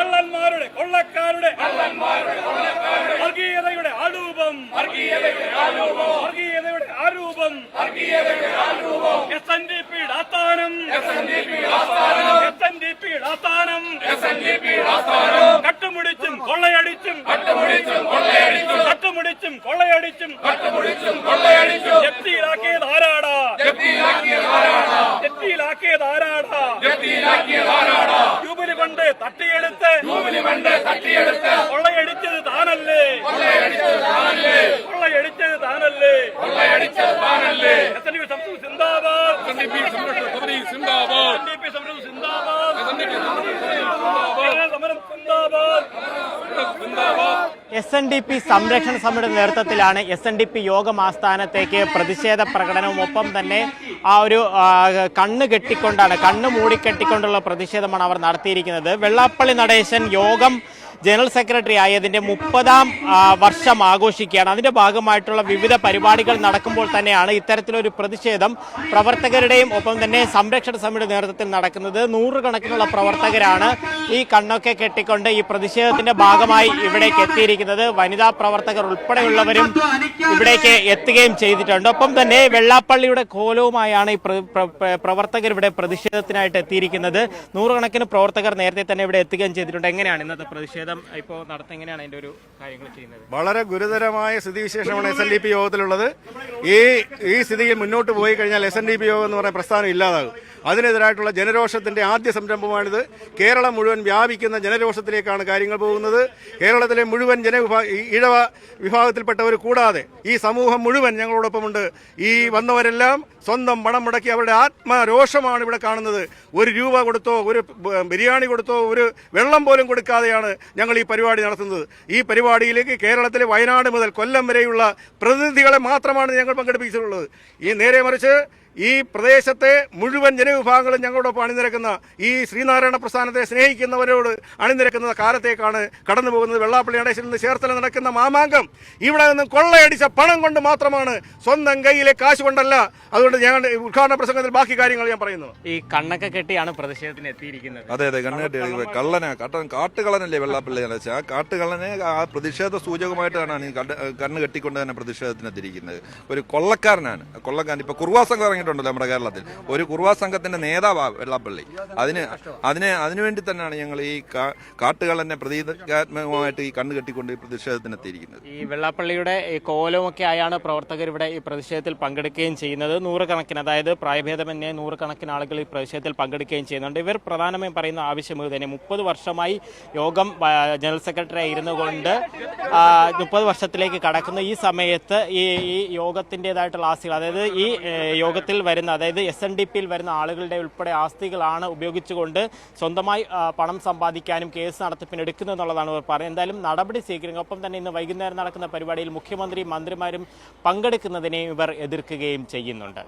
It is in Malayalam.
കള്ളന്മാരുടെ കൊള്ളക്കാരുടെ വർഗീയതയുടെ ആരൂപം. വർഗീയതയുടെ ആരൂപം. എസ് എൻ ഡി പി ആസ്ഥാനം. എസ് എൻ ഡി പി ആസ്ഥാനം. കട്ടുമുടിച്ചും കൊള്ളയടിച്ചും. കട്ടുമുടിച്ചും കൊള്ളയടിച്ചും. ജപ്തിയിലാക്കിയത് ആരാടാ? ജപ്തിയിലാക്കിയത് ആരാടാ? ജപ്തിയിലാക്കിയത് കൊണ്ട് തട്ടിയെടുത്ത് കൊള്ളയടിച്ചത് താനല്ലേ കൊള്ളയടിച്ചത് താനല്ലേ എസ് എൻ ഡി പി സംസ്കൃതി സിന്ദാബാദ് എസ് എൻ ഡി പി സംസ്കൃതി സിന്ദാബാദ് സമരം സിന്ദാബാദ് എസ് എൻ ഡി പി സംരക്ഷണ സമിതിയുടെ നേതൃത്വത്തിലാണ് എസ് എൻ ഡി പി യോഗം ആസ്ഥാനത്തേക്ക് പ്രതിഷേധ പ്രകടനവും ഒപ്പം തന്നെ ആ ഒരു കണ്ണ് കെട്ടിക്കൊണ്ടാണ് കണ്ണ് മൂടിക്കെട്ടിക്കൊണ്ടുള്ള പ്രതിഷേധമാണ് അവർ നടത്തിയിരിക്കുന്നത്. വെള്ളാപ്പള്ളി നടേശൻ യോഗം ജനറൽ സെക്രട്ടറി ആയതിന്റെ മുപ്പതാം വർഷം ആഘോഷിക്കുകയാണ്. അതിന്റെ ഭാഗമായിട്ടുള്ള വിവിധ പരിപാടികൾ നടക്കുമ്പോൾ തന്നെയാണ് ഇത്തരത്തിലൊരു പ്രതിഷേധം പ്രവർത്തകരുടെയും ഒപ്പം തന്നെ സംരക്ഷണ സമിതിയുടെ നേതൃത്വത്തിൽ നടക്കുന്നത്. നൂറുകണക്കിനുള്ള പ്രവർത്തകരാണ് ഈ കണ്ണൊക്കെ കെട്ടിക്കൊണ്ട് ഈ പ്രതിഷേധത്തിന്റെ ഭാഗമായി ഇവിടേക്ക് എത്തിയിരിക്കുന്നത്. വനിതാ പ്രവർത്തകർ ഉൾപ്പെടെയുള്ളവരും ഇവിടേക്ക് എത്തുകയും ചെയ്തിട്ടുണ്ട്. ഒപ്പം തന്നെ വെള്ളാപ്പള്ളിയുടെ കോലവുമായാണ് ഈ പ്ര- പ്ര- പ്ര- പ്രവർത്തകർ ഇവിടെ പ്രതിഷേധത്തിനായിട്ട് എത്തിയിരിക്കുന്നത്. നൂറുകണക്കിന് പ്രവർത്തകർ നേരത്തെ തന്നെ ഇവിടെ എത്തുകയും ചെയ്തിട്ടുണ്ട്. എങ്ങനെയാണ് ഇന്നത്തെ പ്രതിഷേധം? ഇപ്പോൾ നടത്തുന്ന എങ്ങനെയാണ് അതിന്റെ ഒരു കാര്യങ്ങൾ ചെയ്യുന്നത്? വളരെ ഗുരുതരമായ സ്ഥിതിവിശേഷമാണ് എസ് എൻ ഡി പി യോഗത്തിലുള്ളത്. ഈ ഈ സ്ഥിതിയിൽ മുന്നോട്ട് പോയി കഴിഞ്ഞാൽ എസ് എൻ ഡി പി യോഗം എന്ന് പറയുന്ന പ്രസ്ഥാനം ഇല്ലാതാകും. അതിനെതിരായിട്ടുള്ള ജനരോഷത്തിന്റെ ആദ്യ സംരംഭമാണിത്. കേരളം മുഴുവൻ വ്യാപിക്കുന്ന ജനരോഷത്തിലേക്കാണ് കാര്യങ്ങൾ പോകുന്നത്. കേരളത്തിലെ മുഴുവൻ ജനവിഭാ ഇഴവ വിഭാഗത്തിൽപ്പെട്ടവർ കൂടാതെ ഈ സമൂഹം മുഴുവൻ ഞങ്ങളോടൊപ്പമുണ്ട്. ഈ വന്നവരെല്ലാം സ്വന്തം പണം മുടക്കി അവരുടെ ആത്മരോഷമാണ് ഇവിടെ കാണുന്നത്. ഒരു രൂപ കൊടുത്തോ ഒരു ബിരിയാണി കൊടുത്തോ ഒരു വെള്ളം പോലും കൊടുക്കാതെയാണ് ഞങ്ങൾ ഈ പരിപാടി നടത്തുന്നത്. ഈ പരിപാടിയിലേക്ക് കേരളത്തിലെ വയനാട് മുതൽ കൊല്ലം വരെയുള്ള പ്രതിനിധികളെ മാത്രമാണ് ഞങ്ങൾ പങ്കെടുപ്പിച്ചിട്ടുള്ളത്. ഈ നേരെ മറിച്ച് ഈ പ്രദേശത്തെ മുഴുവൻ ജനവിഭാഗങ്ങളും ഞങ്ങളോടൊപ്പം അണിനിരക്കുന്ന ഈ ശ്രീനാരായണ പ്രസ്ഥാനത്തെ സ്നേഹിക്കുന്നവരോട് അണിനിരക്കുന്ന കാലത്തേക്കാണ് കടന്നു പോകുന്നത്. വെള്ളാപ്പള്ളി നടേശനിൽ നിന്ന് ചേർത്തല നടക്കുന്ന മാമാങ്കം ഇവിടെ നിന്ന് കൊള്ളയടിച്ച പണം കൊണ്ട് മാത്രമാണ് സ്വന്തം കയ്യിലെ കാശ് കൊണ്ടല്ല അതുകൊണ്ട് ഞങ്ങൾ ഉദ്ഘാടന പ്രസംഗത്തിൽ ബാക്കി കാര്യങ്ങൾ ഞാൻ പറയുന്നു. ഈ കണ്ണൊക്കെ കെട്ടിയാണ് പ്രതിഷേധത്തിന് എത്തിയിരിക്കുന്നത്. അതെ അതെ കണ്ണുകെട്ടി കള്ളനെ കട്ട കാട്ടുകള്ളനല്ലേ വെള്ളാപ്പള്ളി നടച്ച ആ കാട്ടുകള്ളനെ ആ പ്രതിഷേധ സൂചകമായിട്ടാണ് ഈ കണ്ണ് കെട്ടിക്കൊണ്ട് തന്നെ പ്രതിഷേധത്തിന് എത്തിയിരിക്കുന്നത്. ഒരു കൊള്ളക്കാരനാണ്. കൊള്ളക്കാരൻ ഇപ്പൊ കുറുവാ സംഘം ഇറങ്ങിയിട്ടുണ്ടല്ലോ നമ്മുടെ കേരളത്തിൽ. ഒരു കുറുവാ സംഘത്തിന്റെ നേതാവാണ് വെള്ളാപ്പള്ളി. അതിന് അതിനെ അതിനുവേണ്ടി തന്നെയാണ് ഞങ്ങൾ ഈ കാട്ടുകള്ളനെ പ്രതീകാത്മകമായിട്ട് ഈ കണ്ണ് കെട്ടിക്കൊണ്ട് ഈ പ്രതിഷേധത്തിനെത്തിയിരിക്കുന്നത് ഈ വെള്ളാപ്പള്ളിയുടെ ഈ കോലമൊക്കെ ആയാണ് പ്രവർത്തകർ ഇവിടെ ഈ പ്രതിഷേധത്തിൽ പങ്കെടുക്കുകയും ചെയ്യുന്നത്. നൂറുകണക്കിന് അതായത് പ്രായഭേദമന്യേ നൂറുകണക്കിന് ആളുകൾ ഈ പ്രതിഷേധത്തിൽ പങ്കെടുക്കുകയും ചെയ്യുന്നുണ്ട്. ഇവർ പ്രധാനമായും പറയുന്ന ആവശ്യം ഇത് തന്നെ മുപ്പത് വർഷമായി യോഗം ജനറൽ സെക്രട്ടറി ആയിരുന്നു കൊണ്ട് മുപ്പത് വർഷത്തിലേക്ക് കടക്കുന്ന. ഈ സമയത്ത് ഈ ഈ യോഗത്തിന്റെതായിട്ടുള്ള ആസ്തികൾ അതായത് ഈ യോഗത്തിൽ വരുന്ന അതായത് എസ് എൻ ഡി പിയിൽ വരുന്ന ആളുകളുടെ ഉൾപ്പെടെ ആസ്തികളാണ് ഉപയോഗിച്ചുകൊണ്ട് സ്വന്തമായി പണം സമ്പാദിക്കാനും കേസ് നടത്തിപ്പിന് എടുക്കുന്നത് എന്നുള്ളതാണ് ഇവർ പറയുന്നത് എന്തായാലും നടപടി സ്വീകരിക്കും. ഒപ്പം തന്നെ ഇന്ന് വൈകുന്നേരം നടക്കുന്ന പരിപാടിയിൽ മുഖ്യമന്ത്രി മന്ത്രിമാരും പങ്കെടുക്കുന്നതിനെ ഇവർ എതിർക്കുകയും ചെയ്യുന്നുണ്ട്.